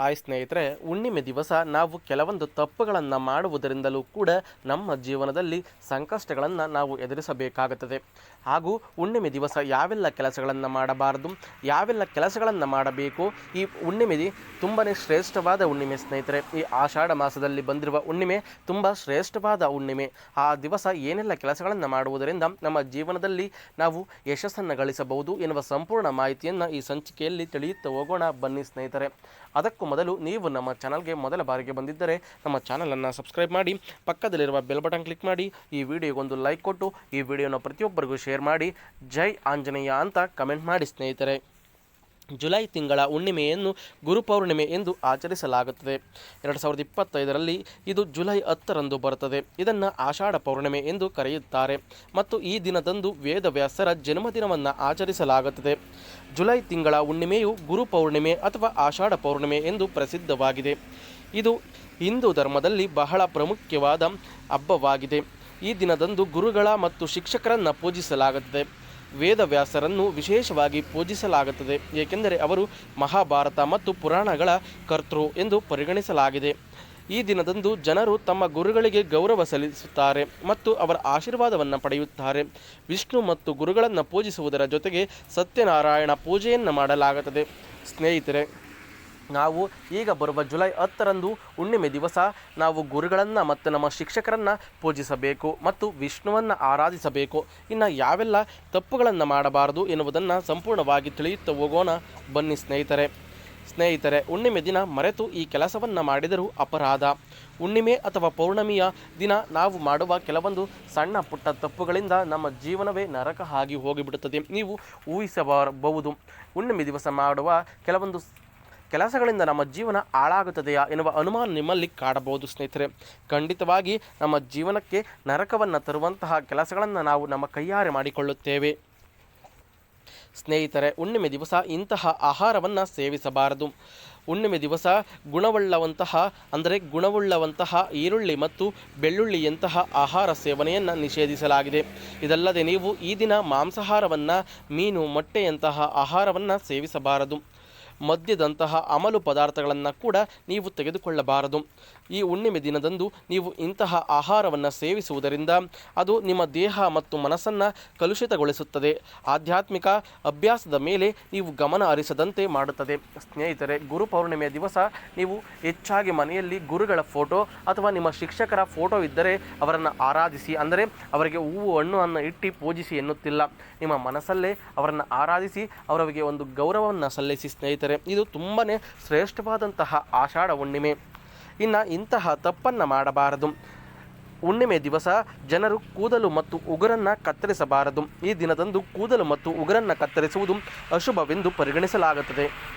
Hi ಸ್ನೇಹಿತರೆ, ಹುಣ್ಣಿಮೆ ದಿವಸ ನಾವು ಕೆಲವೊಂದು ತಪ್ಪುಗಳನ್ನು ಮಾಡುವುದರಿಂದಲೂ ಕೂಡ ನಮ್ಮ ಜೀವನದಲ್ಲಿ ಸಂಕಷ್ಟಗಳನ್ನು ನಾವು ಎದುರಿಸಬೇಕಾಗುತ್ತದೆ. ಹಾಗೂ ಹುಣ್ಣಿಮೆ ದಿವಸ ಯಾವೆಲ್ಲ ಕೆಲಸಗಳನ್ನು ಮಾಡಬಾರದು, ಯಾವೆಲ್ಲ ಕೆಲಸಗಳನ್ನು ಮಾಡಬೇಕು? ಈ ಹುಣ್ಣಿಮೆ ತುಂಬಾ ಶ್ರೇಷ್ಠವಾದ ಹುಣ್ಣಿಮೆ ಸ್ನೇಹಿತರೆ. ಈ ಆಷಾಢ ಮಾಸದಲ್ಲಿ ಬಂದಿರುವ ಹುಣ್ಣಿಮೆ ತುಂಬ ಶ್ರೇಷ್ಠವಾದ ಹುಣ್ಣಿಮೆ. ಆ ದಿವಸ ಏನೆಲ್ಲ ಕೆಲಸಗಳನ್ನು ಮಾಡುವುದರಿಂದ ನಮ್ಮ ಜೀವನದಲ್ಲಿ ನಾವು ಯಶಸ್ಸನ್ನು ಗಳಿಸಬಹುದು ಎನ್ನುವ ಸಂಪೂರ್ಣ ಮಾಹಿತಿಯನ್ನು ಈ ಸಂಚಿಕೆಯಲ್ಲಿ ತಿಳಿಯುತ್ತಾ ಹೋಗೋಣ ಬನ್ನಿ ಸ್ನೇಹಿತರೆ. ಅದಕ್ಕೂ ಮೊದಲು ನೀವು ನಮ್ಮ ಚಾನಲ್ಗೆ ಮೊದಲ ಬಾರಿಗೆ ಬಂದಿದ್ದರೆ ನಮ್ಮ ಚಾನಲನ್ನು ಸಬ್ಸ್ಕ್ರೈಬ್ ಮಾಡಿ, ಪಕ್ಕದಲ್ಲಿರುವ ಬೆಲ್ ಬಟನ್ ಕ್ಲಿಕ್ ಮಾಡಿ, ಈ ವಿಡಿಯೋಗೊಂದು ಲೈಕ್ ಕೊಟ್ಟು, ಈ ವಿಡಿಯೋನ ಪ್ರತಿಯೊಬ್ಬರಿಗೂ ಶೇರ್ ಮಾಡಿ, ಜೈ ಆಂಜನೇಯ ಅಂತ ಕಮೆಂಟ್ ಮಾಡಿ ಸ್ನೇಹಿತರೆ. ಜುಲೈ ತಿಂಗಳ ಹುಣ್ಣಿಮೆಯನ್ನು ಗುರುಪೌರ್ಣಿಮೆ ಎಂದು ಆಚರಿಸಲಾಗುತ್ತದೆ. ಎರಡು ಸಾವಿರದ ಇಪ್ಪತ್ತೈದರಲ್ಲಿ ಇದು ಜುಲೈ ಹತ್ತರಂದು ಬರುತ್ತದೆ. ಇದನ್ನು ಆಷಾಢ ಪೌರ್ಣಿಮೆ ಎಂದು ಕರೆಯುತ್ತಾರೆ. ಮತ್ತು ಈ ದಿನದಂದು ವೇದವ್ಯಾಸರ ಜನ್ಮದಿನವನ್ನು ಆಚರಿಸಲಾಗುತ್ತದೆ. ಜುಲೈ ತಿಂಗಳ ಹುಣ್ಣಿಮೆಯು ಗುರು ಪೌರ್ಣಿಮೆ ಅಥವಾ ಆಷಾಢ ಪೌರ್ಣಿಮೆ ಎಂದು ಪ್ರಸಿದ್ಧವಾಗಿದೆ. ಇದು ಹಿಂದೂ ಧರ್ಮದಲ್ಲಿ ಬಹಳ ಪ್ರಾಮುಖ್ಯವಾದ ಹಬ್ಬವಾಗಿದೆ. ಈ ದಿನದಂದು ಗುರುಗಳ ಮತ್ತು ಶಿಕ್ಷಕರನ್ನು ಪೂಜಿಸಲಾಗುತ್ತದೆ. ವೇದವ್ಯಾಸರನ್ನು ವಿಶೇಷವಾಗಿ ಪೂಜಿಸಲಾಗುತ್ತದೆ, ಏಕೆಂದರೆ ಅವರು ಮಹಾಭಾರತ ಮತ್ತು ಪುರಾಣಗಳ ಕರ್ತೃ ಎಂದು ಪರಿಗಣಿಸಲಾಗಿದೆ. ಈ ದಿನದಂದು ಜನರು ತಮ್ಮ ಗುರುಗಳಿಗೆ ಗೌರವ ಸಲ್ಲಿಸುತ್ತಾರೆ ಮತ್ತು ಅವರ ಆಶೀರ್ವಾದವನ್ನು ಪಡೆಯುತ್ತಾರೆ. ವಿಷ್ಣು ಮತ್ತು ಗುರುಗಳನ್ನು ಪೂಜಿಸುವುದರ ಜೊತೆಗೆ ಸತ್ಯನಾರಾಯಣ ಪೂಜೆಯನ್ನು ಮಾಡಲಾಗುತ್ತದೆ. ಸ್ನೇಹಿತರೆ ನಾವು ಈಗ ಬರುವ ಜುಲೈ ಹತ್ತರಂದು ಹುಣ್ಣಿಮೆ ದಿವಸ ನಾವು ಗುರುಗಳನ್ನು ಮತ್ತು ನಮ್ಮ ಶಿಕ್ಷಕರನ್ನು ಪೂಜಿಸಬೇಕು ಮತ್ತು ವಿಷ್ಣುವನ್ನು ಆರಾಧಿಸಬೇಕು. ಇನ್ನು ಯಾವೆಲ್ಲ ತಪ್ಪುಗಳನ್ನು ಮಾಡಬಾರದು ಎನ್ನುವುದನ್ನು ಸಂಪೂರ್ಣವಾಗಿ ತಿಳಿಯುತ್ತಾ ಹೋಗೋಣ. ಬನ್ನಿ ಸ್ನೇಹಿತರೆ. ಸ್ನೇಹಿತರೆ, ಹುಣ್ಣಿಮೆ ದಿನ ಮರೆತು ಈ ಕೆಲಸವನ್ನು ಮಾಡಿದರೂ ಅಪರಾಧ. ಹುಣ್ಣಿಮೆ ಅಥವಾ ಪೌರ್ಣಮಿಯ ದಿನ ನಾವು ಮಾಡುವ ಕೆಲವೊಂದು ಸಣ್ಣ ಪುಟ್ಟ ತಪ್ಪುಗಳಿಂದ ನಮ್ಮ ಜೀವನವೇ ನರಕ ಆಗಿ ಹೋಗಿಬಿಡುತ್ತದೆ. ನೀವು ಊಹಿಸಬಾರಬಹುದು. ಹುಣ್ಣಿಮೆ ದಿವಸ ಮಾಡುವ ಕೆಲವೊಂದು ಕೆಲಸಗಳಿಂದ ನಮ್ಮ ಜೀವನ ಹಾಳಾಗುತ್ತದೆಯಾ ಎನ್ನುವ ಅನುಮಾನ ನಿಮ್ಮಲ್ಲಿ ಕಾಡಬಹುದು ಸ್ನೇಹಿತರೆ. ಖಂಡಿತವಾಗಿ ನಮ್ಮ ಜೀವನಕ್ಕೆ ನರಕವನ್ನು ತರುವಂತಹ ಕೆಲಸಗಳನ್ನು ನಾವು ನಮ್ಮ ಕೈಯಾರೆ ಮಾಡಿಕೊಳ್ಳುತ್ತೇವೆ. ಸ್ನೇಹಿತರೆ, ಹುಣ್ಣಿಮೆ ದಿವಸ ಇಂತಹ ಆಹಾರವನ್ನು ಸೇವಿಸಬಾರದು. ಹುಣ್ಣಿಮೆ ದಿವಸ ಗುಣವುಳ್ಳವಂತಹ, ಅಂದರೆ ಗುಣವುಳ್ಳವಂತಹ ಈರುಳ್ಳಿ ಮತ್ತು ಬೆಳ್ಳುಳ್ಳಿಯಂತಹ ಆಹಾರ ಸೇವನೆಯನ್ನು ನಿಷೇಧಿಸಲಾಗಿದೆ. ಇದಲ್ಲದೆ ನೀವು ಈ ದಿನ ಮಾಂಸಾಹಾರವನ್ನು, ಮೀನು, ಮೊಟ್ಟೆಯಂತಹ ಆಹಾರವನ್ನು ಸೇವಿಸಬಾರದು. ಮದ್ಯದಂತಹ ಅಮಲು ಪದಾರ್ಥಗಳನ್ನು ಕೂಡ ನೀವು ತೆಗೆದುಕೊಳ್ಳಬಾರದು. ಈ ಹುಣ್ಣಿಮೆ ದಿನದಂದು ನೀವು ಇಂತಹ ಆಹಾರವನ್ನು ಸೇವಿಸುವುದರಿಂದ ಅದು ನಿಮ್ಮ ದೇಹ ಮತ್ತು ಮನಸ್ಸನ್ನು ಕಲುಷಿತಗೊಳಿಸುತ್ತದೆ. ಆಧ್ಯಾತ್ಮಿಕ ಅಭ್ಯಾಸದ ಮೇಲೆ ನೀವು ಗಮನ ಹರಿಸದಂತೆ ಮಾಡುತ್ತದೆ. ಸ್ನೇಹಿತರೆ ಗುರು ಪೌರ್ಣಿಮೆಯ ದಿವಸ ನೀವು ಹೆಚ್ಚಾಗಿ ಮನೆಯಲ್ಲಿ ಗುರುಗಳ ಫೋಟೋ ಅಥವಾ ನಿಮ್ಮ ಶಿಕ್ಷಕರ ಫೋಟೋ ಇದ್ದರೆ ಅವರನ್ನು ಆರಾಧಿಸಿ, ಅಂದರೆ ಅವರಿಗೆ ಹೂವು, ಹಣ್ಣು ಇಟ್ಟು ಪೂಜಿಸಿ ಎನ್ನುತ್ತಿಲ್ಲ. ನಿಮ್ಮ ಮನಸ್ಸಲ್ಲೇ ಅವರನ್ನು ಆರಾಧಿಸಿ, ಅವರಿಗೆ ಒಂದು ಗೌರವವನ್ನು ಸಲ್ಲಿಸಿ ಸ್ನೇಹಿತರೆ. ಇದು ತುಂಬಾ ಶ್ರೇಷ್ಠವಾದಂತಹ ಆಷಾಢ ಹುಣ್ಣಿಮೆ. ಇನ್ನು ಇಂತಹ ತಪ್ಪನ್ನು ಮಾಡಬಾರದು. ಹುಣ್ಣಿಮೆ ದಿವಸ ಜನರು ಕೂದಲು ಮತ್ತು ಉಗುರನ್ನು ಕತ್ತರಿಸಬಾರದು. ಈ ದಿನದಂದು ಕೂದಲು ಮತ್ತು ಉಗುರನ್ನು ಕತ್ತರಿಸುವುದು ಅಶುಭವೆಂದು ಪರಿಗಣಿಸಲಾಗುತ್ತದೆ.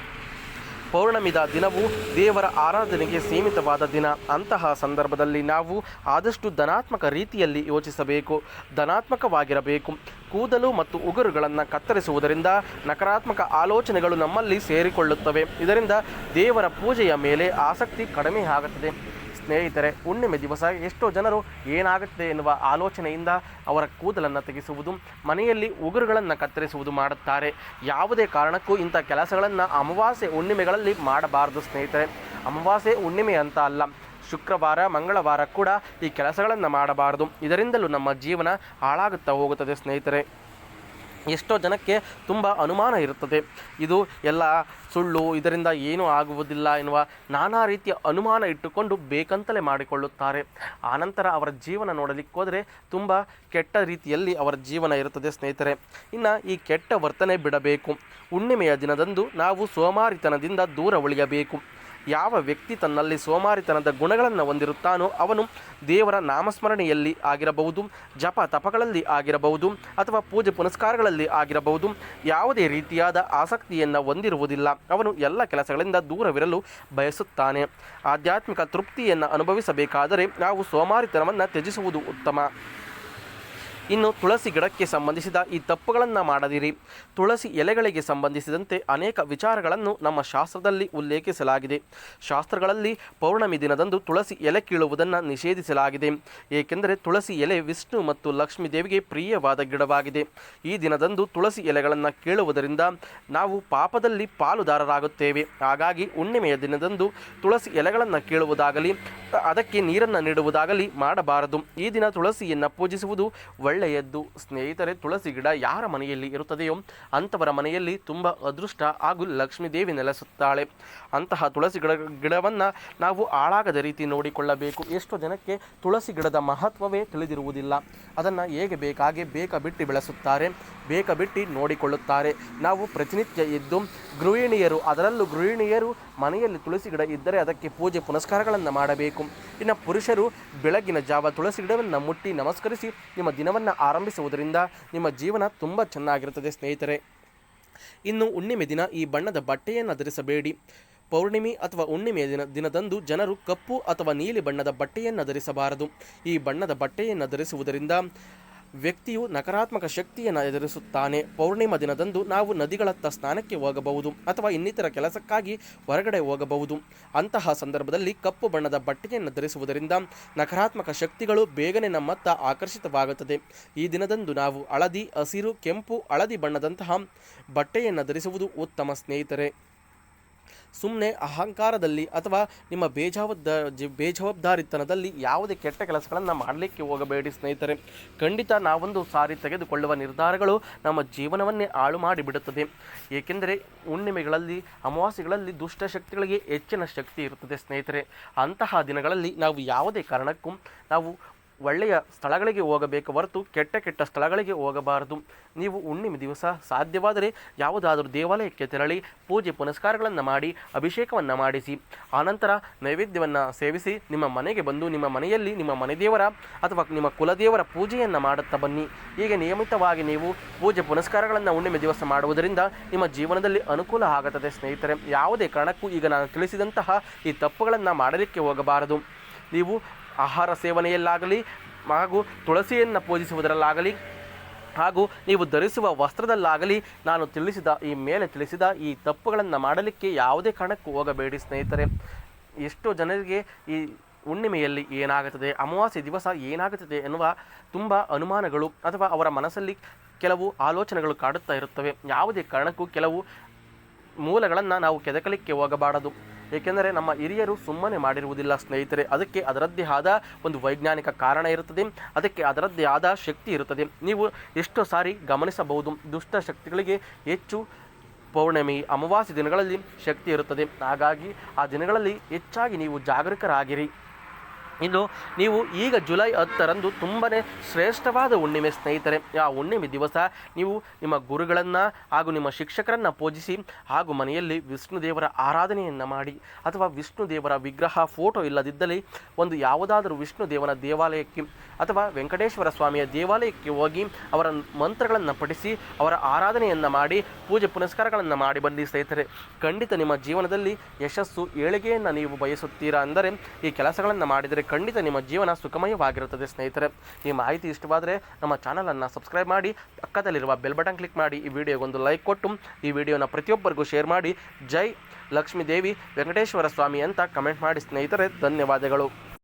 ಪೌರ್ಣಮಿದ ದಿನವು ದೇವರ ಆರಾಧನೆಗೆ ಸೀಮಿತವಾದ ದಿನ. ಅಂತಹ ಸಂದರ್ಭದಲ್ಲಿ ನಾವು ಆದಷ್ಟು ಧನಾತ್ಮಕ ರೀತಿಯಲ್ಲಿ ಯೋಚಿಸಬೇಕು, ಧನಾತ್ಮಕವಾಗಿರಬೇಕು. ಕೂದಲು ಮತ್ತು ಉಗುರುಗಳನ್ನು ಕತ್ತರಿಸುವುದರಿಂದ ನಕಾರಾತ್ಮಕ ಆಲೋಚನೆಗಳು ನಮ್ಮಲ್ಲಿ ಸೇರಿಕೊಳ್ಳುತ್ತವೆ. ಇದರಿಂದ ದೇವರ ಪೂಜೆಯ ಮೇಲೆ ಆಸಕ್ತಿ ಕಡಿಮೆ ಆಗುತ್ತದೆ. ಸ್ನೇಹಿತರೆ, ಹುಣ್ಣಿಮೆ ದಿವಸ ಎಷ್ಟೋ ಜನರು ಏನಾಗುತ್ತೆ ಎನ್ನುವ ಆಲೋಚನೆಯಿಂದ ಅವರ ಕೂದಲನ್ನು ತೆಗೆಸುವುದು, ಮನೆಯಲ್ಲಿ ಉಗುರುಗಳನ್ನು ಕತ್ತರಿಸುವುದು ಮಾಡುತ್ತಾರೆ. ಯಾವುದೇ ಕಾರಣಕ್ಕೂ ಇಂಥ ಕೆಲಸಗಳನ್ನು ಅಮಾವಾಸ್ಯೆ ಹುಣ್ಣಿಮೆಗಳಲ್ಲಿ ಮಾಡಬಾರದು ಸ್ನೇಹಿತರೆ. ಅಮಾವಾಸ್ಯೆ ಹುಣ್ಣಿಮೆ ಅಂತ ಅಲ್ಲ, ಶುಕ್ರವಾರ, ಮಂಗಳವಾರ ಕೂಡ ಈ ಕೆಲಸಗಳನ್ನು ಮಾಡಬಾರದು. ಇದರಿಂದಲೂ ನಮ್ಮ ಜೀವನ ಹಾಳಾಗುತ್ತಾ ಹೋಗುತ್ತದೆ ಸ್ನೇಹಿತರೆ. ಎಷ್ಟೋ ಜನಕ್ಕೆ ತುಂಬ ಅನುಮಾನ ಇರುತ್ತದೆ. ಇದು ಎಲ್ಲ ಸುಳ್ಳು, ಇದರಿಂದ ಏನೂ ಆಗುವುದಿಲ್ಲ ಎನ್ನುವ ನಾನಾ ರೀತಿಯ ಅನುಮಾನ ಇಟ್ಟುಕೊಂಡು ಬೇಕಂತಲೇ ಮಾಡಿಕೊಳ್ಳುತ್ತಾರೆ. ಆನಂತರ ಅವರ ಜೀವನ ನೋಡಲಿಕ್ಕೆ ಹೋದರೆ ತುಂಬ ಕೆಟ್ಟ ರೀತಿಯಲ್ಲಿ ಅವರ ಜೀವನ ಇರುತ್ತದೆ ಸ್ನೇಹಿತರೆ. ಇನ್ನು ಈ ಕೆಟ್ಟ ವರ್ತನೆ ಬಿಡಬೇಕು. ಹುಣ್ಣಿಮೆಯ ದಿನದಂದು ನಾವು ಸೋಮಾರಿತನದಿಂದ ದೂರ ಉಳಿಯಬೇಕು. ಯಾವ ವ್ಯಕ್ತಿ ತನ್ನಲ್ಲಿ ಸೋಮಾರಿತನದ ಗುಣಗಳನ್ನು ಹೊಂದಿರುತ್ತಾನೋ ಅವನು ದೇವರ ನಾಮಸ್ಮರಣೆಯಲ್ಲಿ ಆಗಿರಬಹುದು, ಜಪ ತಪಗಳಲ್ಲಿ ಆಗಿರಬಹುದು ಅಥವಾ ಪೂಜೆ ಪುನಸ್ಕಾರಗಳಲ್ಲಿ ಆಗಿರಬಹುದು. ಯಾವುದೇ ರೀತಿಯಾದ ಆಸಕ್ತಿಯನ್ನು ಹೊಂದಿರುವುದಿಲ್ಲ. ಅವನು ಎಲ್ಲ ಕೆಲಸಗಳಿಂದ ದೂರವಿರಲು ಬಯಸುತ್ತಾನೆ. ಆಧ್ಯಾತ್ಮಿಕ ತೃಪ್ತಿಯನ್ನು ಅನುಭವಿಸಬೇಕಾದರೆ ನಾವು ಸೋಮಾರಿತನವನ್ನು ತ್ಯಜಿಸುವುದು ಉತ್ತಮ. ಇನ್ನು ತುಳಸಿ ಗಿಡಕ್ಕೆ ಸಂಬಂಧಿಸಿದ ಈ ತಪ್ಪುಗಳನ್ನು ಮಾಡದಿರಿ. ತುಳಸಿ ಎಲೆಗಳಿಗೆ ಸಂಬಂಧಿಸಿದಂತೆ ಅನೇಕ ವಿಚಾರಗಳನ್ನು ನಮ್ಮ ಶಾಸ್ತ್ರದಲ್ಲಿ ಉಲ್ಲೇಖಿಸಲಾಗಿದೆ. ಶಾಸ್ತ್ರಗಳಲ್ಲಿ ಪೌರ್ಣಮಿ ದಿನದಂದು ತುಳಸಿ ಎಲೆ ಕೀಳುವುದನ್ನು ನಿಷೇಧಿಸಲಾಗಿದೆ. ಏಕೆಂದರೆ ತುಳಸಿ ಎಲೆ ವಿಷ್ಣು ಮತ್ತು ಲಕ್ಷ್ಮೀ ದೇವಿಗೆ ಪ್ರಿಯವಾದ ಗಿಡವಾಗಿದೆ. ಈ ದಿನದಂದು ತುಳಸಿ ಎಲೆಗಳನ್ನು ಕೀಳುವುದರಿಂದ ನಾವು ಪಾಪದಲ್ಲಿ ಪಾಲುದಾರರಾಗುತ್ತೇವೆ. ಹಾಗಾಗಿ ಹುಣ್ಣಿಮೆಯ ದಿನದಂದು ತುಳಸಿ ಎಲೆಗಳನ್ನು ಕೀಳುವುದಾಗಲಿ, ಅದಕ್ಕೆ ನೀರನ್ನು ನೀಡುವುದಾಗಲಿ ಮಾಡಬಾರದು. ಈ ದಿನ ತುಳಸಿಯನ್ನು ಪೂಜಿಸುವುದು ಒಳ್ಳೆಯದ್ದು. ಸ್ನೇಹಿತರೆ, ತುಳಸಿ ಗಿಡ ಯಾರ ಮನೆಯಲ್ಲಿ ಇರುತ್ತದೆಯೋ ಅಂಥವರ ಮನೆಯಲ್ಲಿ ತುಂಬ ಅದೃಷ್ಟ ಹಾಗೂ ಲಕ್ಷ್ಮೀ ದೇವಿ ನೆಲೆಸುತ್ತಾಳೆ. ಅಂತಹ ತುಳಸಿ ಗಿಡ, ಗಿಡವನ್ನು ನಾವು ಹಾಳಾಗದ ರೀತಿ ನೋಡಿಕೊಳ್ಳಬೇಕು. ಎಷ್ಟೋ ಜನಕ್ಕೆ ತುಳಸಿ ಗಿಡದ ಮಹತ್ವವೇ ತಿಳಿದಿರುವುದಿಲ್ಲ. ಅದನ್ನು ಹೇಗೆ ಬೇಕಾಗೆ ಬೇಕ ಬಿಟ್ಟು ಬೆಳೆಸುತ್ತಾರೆ, ಬೇಕ ಬಿಟ್ಟು ನೋಡಿಕೊಳ್ಳುತ್ತಾರೆ. ನಾವು ಪ್ರತಿನಿತ್ಯ ಎದ್ದು ಗೃಹಿಣಿಯರು, ಅದರಲ್ಲೂ ಗೃಹಿಣಿಯರು ಮನೆಯಲ್ಲಿ ತುಳಸಿ ಗಿಡ ಇದ್ದರೆ ಅದಕ್ಕೆ ಪೂಜೆ ಪುನಸ್ಕಾರಗಳನ್ನು ಮಾಡಬೇಕು. ಇನ್ನು ಪುರುಷರು ಬೆಳಗಿನ ಜಾವ ತುಳಸಿ ಗಿಡವನ್ನು ಮುಟ್ಟಿ ನಮಸ್ಕರಿಸಿ ನಿಮ್ಮ ದಿನವನ್ನು ಆರಂಭಿಸುವುದರಿಂದ ನಿಮ್ಮ ಜೀವನ ತುಂಬ ಚೆನ್ನಾಗಿರುತ್ತದೆ, ಸ್ನೇಹಿತರೆ. ಇನ್ನು ಹುಣ್ಣಿಮೆ ದಿನ ಈ ಬಣ್ಣದ ಬಟ್ಟೆಯನ್ನು ಧರಿಸಬೇಡಿ. ಪೌರ್ಣಿಮೆ ಅಥವಾ ಹುಣ್ಣಿಮೆಯ ದಿನ ದಿನದಂದು ಜನರು ಕಪ್ಪು ಅಥವಾ ನೀಲಿ ಬಣ್ಣದ ಬಟ್ಟೆಯನ್ನು ಧರಿಸಬಾರದು. ಈ ಬಣ್ಣದ ಬಟ್ಟೆಯನ್ನು ಧರಿಸುವುದರಿಂದ ವ್ಯಕ್ತಿಯು ನಕಾರಾತ್ಮಕ ಶಕ್ತಿಯನ್ನು ಎದುರಿಸುತ್ತಾನೆ. ಪೌರ್ಣಿಮ ದಿನದಂದು ನಾವು ನದಿಗಳತ್ತ ಸ್ನಾನಕ್ಕೆ ಹೋಗಬಹುದು ಅಥವಾ ಇನ್ನಿತರ ಕೆಲಸಕ್ಕಾಗಿ ಹೊರಗಡೆ ಹೋಗಬಹುದು. ಅಂತಹ ಸಂದರ್ಭದಲ್ಲಿ ಕಪ್ಪು ಬಣ್ಣದ ಬಟ್ಟೆಯನ್ನು ಧರಿಸುವುದರಿಂದ ನಕಾರಾತ್ಮಕ ಶಕ್ತಿಗಳು ಬೇಗನೆ ನಮ್ಮತ್ತ ಆಕರ್ಷಿತವಾಗುತ್ತದೆ. ಈ ದಿನದಂದು ನಾವು ಹಳದಿ ಹಸಿರು, ಕೆಂಪು, ಹಳದಿ ಬಣ್ಣದಂತಹ ಬಟ್ಟೆಯನ್ನು ಧರಿಸುವುದು ಉತ್ತಮ ಸ್ನೇಹಿತರೆ. ಸುಮ್ಮನೆ ಅಹಂಕಾರದಲ್ಲಿ ಅಥವಾ ನಿಮ್ಮ ಬೇಜವಾಬ್ದ ಬೇಜವಾಬ್ದಾರಿತನದಲ್ಲಿ ಯಾವುದೇ ಕೆಟ್ಟ ಕೆಲಸಗಳನ್ನು ಮಾಡಲಿಕ್ಕೆ ಹೋಗಬೇಡಿ ಸ್ನೇಹಿತರೆ. ಖಂಡಿತ ನಾವೊಂದು ಸಾರಿ ತೆಗೆದುಕೊಳ್ಳುವ ನಿರ್ಧಾರಗಳು ನಮ್ಮ ಜೀವನವನ್ನೇ ಹಾಳು ಮಾಡಿಬಿಡುತ್ತದೆ ಏಕೆಂದರೆ ಹುಣ್ಣಿಮೆಗಳಲ್ಲಿ, ಅಮಾವಾಸ್ಯೆಗಳಲ್ಲಿ ದುಷ್ಟಶಕ್ತಿಗಳಿಗೆ ಹೆಚ್ಚಿನ ಶಕ್ತಿ ಇರುತ್ತದೆ ಸ್ನೇಹಿತರೆ. ಅಂತಹ ದಿನಗಳಲ್ಲಿ ನಾವು ಯಾವುದೇ ಕಾರಣಕ್ಕೂ ನಾವು ಒಳ್ಳೆಯ ಸ್ಥಳಗಳಿಗೆ ಹೋಗಬೇಕು ಹೊರತು ಕೆಟ್ಟ ಕೆಟ್ಟ ಸ್ಥಳಗಳಿಗೆ ಹೋಗಬಾರದು. ನೀವು ಹುಣ್ಣಿಮೆ ದಿವಸ ಸಾಧ್ಯವಾದರೆ ಯಾವುದಾದರೂ ದೇವಾಲಯಕ್ಕೆ ತೆರಳಿ ಪೂಜೆ ಪುನಸ್ಕಾರಗಳನ್ನು ಮಾಡಿ, ಅಭಿಷೇಕವನ್ನು ಮಾಡಿಸಿ ಆನಂತರ ನೈವೇದ್ಯವನ್ನು ಸೇವಿಸಿ ನಿಮ್ಮ ಮನೆಗೆ ಬಂದು ನಿಮ್ಮ ಮನೆಯಲ್ಲಿ ನಿಮ್ಮ ಮನೆದೇವರ ಅಥವಾ ನಿಮ್ಮ ಕುಲದೇವರ ಪೂಜೆಯನ್ನು ಮಾಡುತ್ತಾ ಬನ್ನಿ. ಹೀಗೆ ನಿಯಮಿತವಾಗಿ ನೀವು ಪೂಜೆ ಪುನಸ್ಕಾರಗಳನ್ನು ಹುಣ್ಣಿಮೆ ದಿವಸ ಮಾಡುವುದರಿಂದ ನಿಮ್ಮ ಜೀವನದಲ್ಲಿ ಅನುಕೂಲ ಆಗುತ್ತದೆ ಸ್ನೇಹಿತರೆ. ಯಾವುದೇ ಕಾರಣಕ್ಕೂ ಈಗ ನಾನು ತಿಳಿಸಿದಂತಹ ಈ ತಪ್ಪುಗಳನ್ನು ಮಾಡಲಿಕ್ಕೆ ಹೋಗಬಾರದು. ನೀವು ಆಹಾರ ಸೇವನೆಯಲ್ಲಾಗಲಿ ಹಾಗೂ ತುಳಸಿಯನ್ನು ಪೂಜಿಸುವುದರಲ್ಲಾಗಲಿ ಹಾಗೂ ನೀವು ಧರಿಸುವ ವಸ್ತ್ರದಲ್ಲಾಗಲಿ ನಾನು ತಿಳಿಸಿದ ಈ ಮೇಲೆ ತಿಳಿಸಿದ ಈ ತಪ್ಪುಗಳನ್ನು ಮಾಡಲಿಕ್ಕೆ ಯಾವುದೇ ಕಾರಣಕ್ಕೂ ಹೋಗಬೇಡಿ ಸ್ನೇಹಿತರೆ. ಎಷ್ಟೋ ಜನರಿಗೆ ಈ ಹುಣ್ಣಿಮೆಯಲ್ಲಿ ಏನಾಗುತ್ತದೆ, ಅಮಾವಾಸ್ಯೆ ದಿವಸ ಏನಾಗುತ್ತದೆ ಎನ್ನುವ ತುಂಬ ಅನುಮಾನಗಳು ಅಥವಾ ಅವರ ಮನಸ್ಸಲ್ಲಿ ಕೆಲವು ಆಲೋಚನೆಗಳು ಕಾಡುತ್ತಾ ಇರುತ್ತವೆ. ಯಾವುದೇ ಕಾರಣಕ್ಕೂ ಕೆಲವು ಮೂಲಗಳನ್ನು ನಾವು ಕೆದಕಲಿಕ್ಕೆ ಹೋಗಬಾರದು. ಏಕೆಂದರೆ ನಮ್ಮ ಹಿರಿಯರು ಸುಮ್ಮನೆ ಮಾಡಿರುವುದಿಲ್ಲ ಸ್ನೇಹಿತರೆ, ಅದಕ್ಕೆ ಅದರದ್ದೇ ಆದ ಒಂದು ವೈಜ್ಞಾನಿಕ ಕಾರಣ ಇರುತ್ತದೆ, ಅದಕ್ಕೆ ಅದರದ್ದೇ ಆದ ಶಕ್ತಿ ಇರುತ್ತದೆ. ನೀವು ಎಷ್ಟೋ ಸಾರಿ ಗಮನಿಸಬಹುದು, ದುಷ್ಟ ಶಕ್ತಿಗಳಿಗೆ ಹೆಚ್ಚು ಪೌರ್ಣಮಿ, ಅಮಾವಾಸ್ಯ ದಿನಗಳಲ್ಲಿ ಶಕ್ತಿ ಇರುತ್ತದೆ. ಹಾಗಾಗಿ ಆ ದಿನಗಳಲ್ಲಿ ಹೆಚ್ಚಾಗಿ ನೀವು ಜಾಗರೂಕರಾಗಿರಿ. ಇನ್ನು ನೀವು ಈಗ ಜುಲೈ ಹತ್ತರಂದು ತುಂಬನೇ ಶ್ರೇಷ್ಠವಾದ ಹುಣ್ಣಿಮೆ ಸ್ನೇಹಿತರೆ. ಆ ಹುಣ್ಣಿಮೆ ದಿವಸ ನೀವು ನಿಮ್ಮ ಗುರುಗಳನ್ನು ಹಾಗೂ ನಿಮ್ಮ ಶಿಕ್ಷಕರನ್ನು ಪೂಜಿಸಿ ಹಾಗೂ ಮನೆಯಲ್ಲಿ ವಿಷ್ಣು ದೇವರ ಆರಾಧನೆಯನ್ನು ಮಾಡಿ ಅಥವಾ ವಿಷ್ಣು ದೇವರ ವಿಗ್ರಹ, ಫೋಟೋ ಇಲ್ಲದಿದ್ದಲ್ಲಿ ಒಂದು ಯಾವುದಾದರೂ ವಿಷ್ಣು ದೇವನ ದೇವಾಲಯಕ್ಕೆ ಅಥವಾ ವೆಂಕಟೇಶ್ವರ ಸ್ವಾಮಿಯ ದೇವಾಲಯಕ್ಕೆ ಹೋಗಿ ಅವರ ಮಂತ್ರಗಳನ್ನು ಪಠಿಸಿ ಅವರ ಆರಾಧನೆಯನ್ನು ಮಾಡಿ ಪೂಜೆ ಪುನಸ್ಕಾರಗಳನ್ನು ಮಾಡಿ ಬನ್ನಿ ಸ್ನೇಹಿತರೆ. ಖಂಡಿತ ನಿಮ್ಮ ಜೀವನದಲ್ಲಿ ಯಶಸ್ಸು, ಏಳಿಗೆಯನ್ನು ನೀವು ಬಯಸುತ್ತೀರಾ ಅಂದರೆ ಈ ಕೆಲಸಗಳನ್ನು ಮಾಡಿದರೆ ಖಂಡಿತ ನಿಮ್ಮ ಜೀವನ ಸುಖಮಯವಾಗಿರುತ್ತದೆ, ಸ್ನೇಹಿತರೆ. ಈ ಮಾಹಿತಿ ಇಷ್ಟವಾದರೆ ನಮ್ಮ ಚಾನಲನ್ನು ಸಬ್ಸ್ಕ್ರೈಬ್ ಮಾಡಿ, ಪಕ್ಕದಲ್ಲಿರುವ ಬೆಲ್ ಬಟನ್ ಕ್ಲಿಕ್ ಮಾಡಿ, ಈ ವಿಡಿಯೋಗೊಂದು ಲೈಕ್ ಕೊಟ್ಟು, ಈ ವಿಡಿಯೋನ ಪ್ರತಿಯೊಬ್ಬರಿಗೂ ಶೇರ್ ಮಾಡಿ. ಜೈ ಲಕ್ಷ್ಮೀ ದೇವಿ ವೆಂಕಟೇಶ್ವರ ಸ್ವಾಮಿ ಅಂತ ಕಮೆಂಟ್ ಮಾಡಿ, ಸ್ನೇಹಿತರೆ. ಧನ್ಯವಾದಗಳು.